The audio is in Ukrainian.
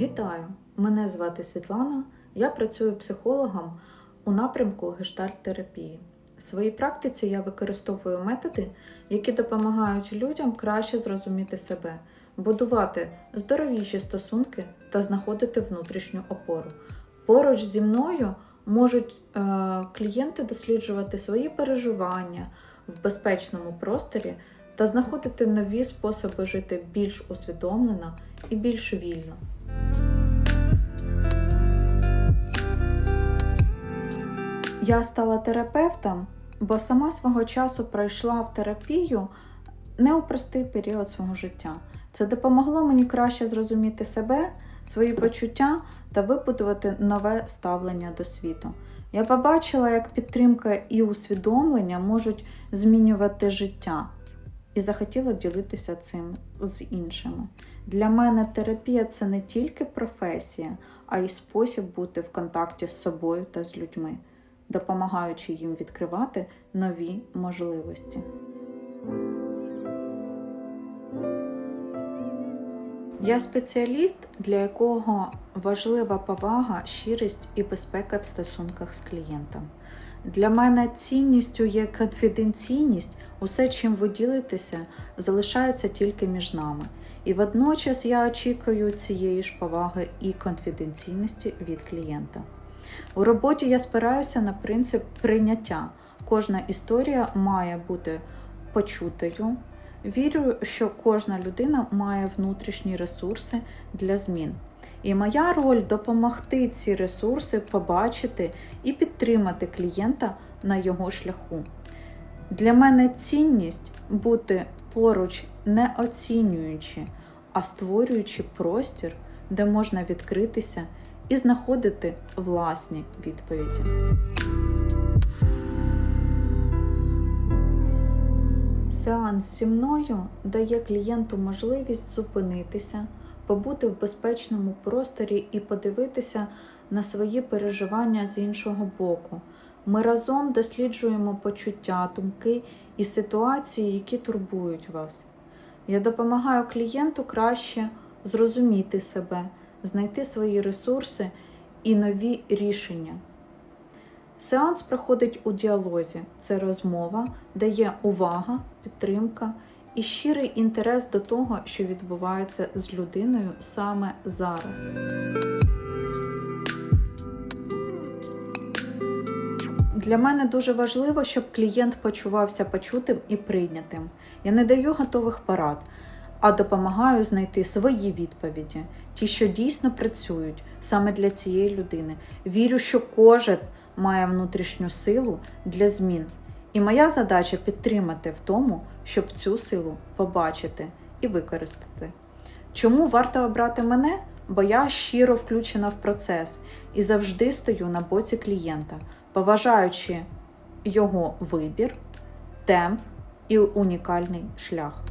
Вітаю! Мене звати Світлана. Я працюю психологом у напрямку гештальт-терапії. В своїй практиці я використовую методи, які допомагають людям краще зрозуміти себе, будувати здоровіші стосунки та знаходити внутрішню опору. Поруч зі мною можуть е, клієнти досліджувати свої переживання в безпечному просторі та знаходити нові способи жити більш усвідомлено і більш вільно. Я стала терапевтом, бо сама свого часу пройшла в терапію не у простий період свого життя. Це допомогло мені краще зрозуміти себе, свої почуття та вибудувати нове ставлення до світу. Я побачила, як підтримка і усвідомлення можуть змінювати життя, захотіла ділитися цим з іншими. Для мене терапія це не тільки професія, а й спосіб бути в контакті з собою та з людьми, допомагаючи їм відкривати нові можливості. Я спеціаліст, для якого важлива повага, щирість і безпека в стосунках з клієнтом. Для мене цінністю є конфіденційність, усе, чим ви ділитеся, залишається тільки між нами. І водночас я очікую цієї ж поваги і конфіденційності від клієнта. У роботі я спираюся на принцип прийняття. Кожна історія має бути почутою. Вірю, що кожна людина має внутрішні ресурси для змін. І моя роль допомогти ці ресурси побачити і підтримати клієнта на його шляху. Для мене цінність бути поруч не оцінюючи, а створюючи простір, де можна відкритися і знаходити власні відповіді. Сеанс зі мною дає клієнту можливість зупинитися, побути в безпечному просторі і подивитися на свої переживання з іншого боку. Ми разом досліджуємо почуття, думки і ситуації, які турбують вас. Я допомагаю клієнту краще зрозуміти себе, знайти свої ресурси і нові рішення. Сеанс проходить у діалозі. Це розмова, де є увага, підтримка і щирий інтерес до того, що відбувається з людиною саме зараз. Для мене дуже важливо, щоб клієнт почувався почутим і прийнятим. Я не даю готових порад, а допомагаю знайти свої відповіді, ті, що дійсно працюють саме для цієї людини. Вірю, що кожен має внутрішню силу для змін. І моя задача підтримати в тому, щоб цю силу побачити і використати. Чому варто обрати мене? Бо я щиро включена в процес і завжди стою на боці клієнта, поважаючи його вибір, темп і унікальний шлях.